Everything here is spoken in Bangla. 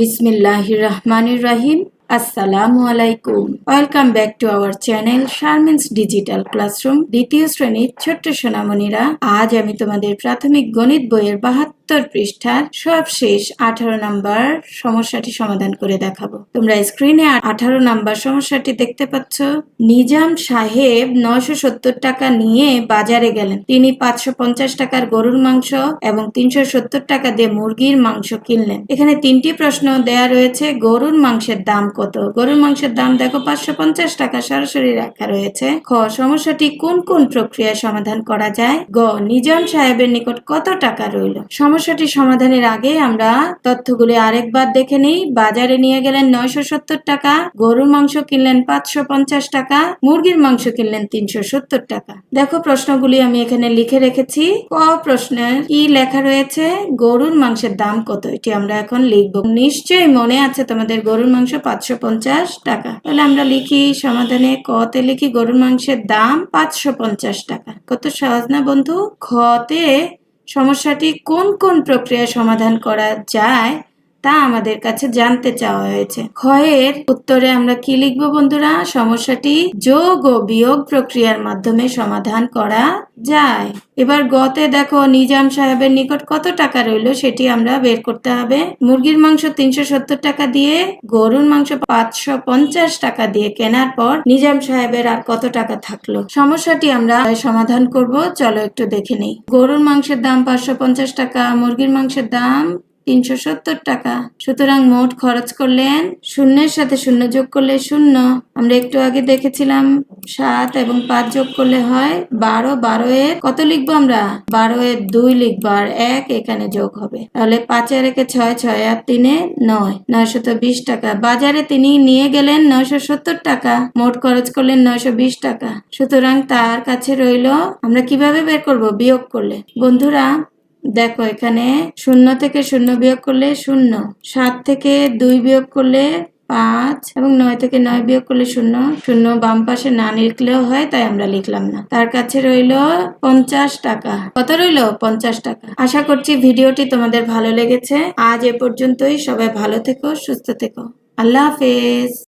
বিসমিল্লাহির রহমানির রাহিম। আসসালামু আলাইকুম। Welcome back to our channel Sharmin's digital classroom দ্বিতীয় শ্রেণির ছোট্ট সোনামণিরা। আজ আমি তোমাদের প্রাথমিক গণিত বইয়ের বাহাত্তর পৃষ্ঠার সবশেষ আঠারো নাম্বার সমস্যাটি সমাধান করে দেখাবো। তোমরা স্ক্রিনে আঠারো নাম্বার সমস্যাটি দেখতে পাচ্ছ। নিজাম সাহেব নয়শো সত্তর টাকা নিয়ে বাজারে গেলেন। তিনি পাঁচশো পঞ্চাশ টাকার গরুর মাংস এবং তিনশো সত্তর টাকা দিয়ে মুরগির মাংস কিনলেন। এখানে তিনটি প্রশ্ন দেয়া রয়েছে, গরুর মাংসের দাম কত? গরুর মাংসের দাম দেখো, পাঁচশো পঞ্চাশ টাকা সরাসরি রাখা রয়েছে। খ, সমস্যাটি কোন কোন প্রক্রিয়ায় সমাধান করা যায়? গ, নিজাম সাহেবের নিকট কত টাকা রইল? সমস্যাটি সমাধানের আগে আমরা তথ্যগুলি আরেকবার দেখে নিই। বাজারে নিয়ে গেলেন নয়শো সত্তর টাকা, গরুর মাংস কিনলেন পাঁচশো পঞ্চাশ টাকা, মুরগির মাংস কিনলেন তিনশো সত্তর টাকা। দেখো প্রশ্নগুলি আমি এখানে লিখে রেখেছি। ক প্রশ্নের কি লেখা রয়েছে? গরুর মাংসের দাম কত? এটি আমরা এখন লিখব। নিশ্চয়ই মনে আছে তোমাদের গরুর মাংস পাঁচশো পঞ্চাশ টাকা। তাহলে আমরা লিখি সমাধানে কতে লিখি গরুর মাংসের দাম পাঁচশো পঞ্চাশ টাকা। কত সহজ না বন্ধু? খতে সমস্যাটি কোন কোন প্রক্রিয়া সমাধান করা যায় তা আমাদের কাছে জানতে চাওয়া হয়েছে। ক্ষয়ের উত্তরে আমরা কি লিখব বন্ধুরা? সমস্যাটি যোগ ও বিয়োগ প্রক্রিয়ার মাধ্যমে সমাধান করা যায়। এবার গতে দেখো, নিজাম সাহেবের নিকট কত টাকা রইল সেটি আমরা বের করতে হবে। মুরগির মাংস তিনশো সত্তর টাকা দিয়ে, গরুর মাংস পাঁচশো পঞ্চাশ টাকা দিয়ে কেনার পর নিজাম সাহেবের আর কত টাকা থাকল? সমস্যাটি আমরা সমাধান করব। চলো একটু দেখে নেই। গরুর মাংসের দাম পাঁচশো পঞ্চাশ টাকা, মুরগির মাংসের দাম তিনশো সত্তর টাকা। সুতরাং মোট খরচ করলেন শূন্যের সাথে শূন্য যোগ করলে শূন্য। আমরা একটু আগে দেখেছিলাম সাত এবং পাঁচ যোগ করলে হয় বারো। বারো এর কত লিখব আমরা? বারো এর দুই লিখব আর এক এখানে যোগ হবে। তাহলে পাঁচের একে ছয় ছয় আর তিনে নয়। নয়শত বিশ টাকা। বাজারে তিনি নিয়ে গেলেন নয়শো সত্তর টাকা। মোট খরচ করলেন নয়শো বিশ টাকা। সুতরাং তার কাছে রইল, আমরা কীভাবে বের করব? বিয়োগ করলে। বন্ধুরা দেখো, এখানে শূন্য থেকে শূন্য বিয়োগ করলে শূন্য, সাত থেকে দুই বিয়োগ করলে পাঁচ এবং নয় থেকে নয় বিয়োগ করলে শূন্য। শূন্য বাম পাশে না লিখলেও হয়, তাই আমরা লিখলাম না। তার কাছে রইল পঞ্চাশ টাকা। কত রইল? পঞ্চাশ টাকা। আশা করছি ভিডিওটি তোমাদের ভালো লেগেছে। আজ এ পর্যন্তই। সবাই ভালো থেকো, সুস্থ থেকো। আল্লাহ হাফেজ।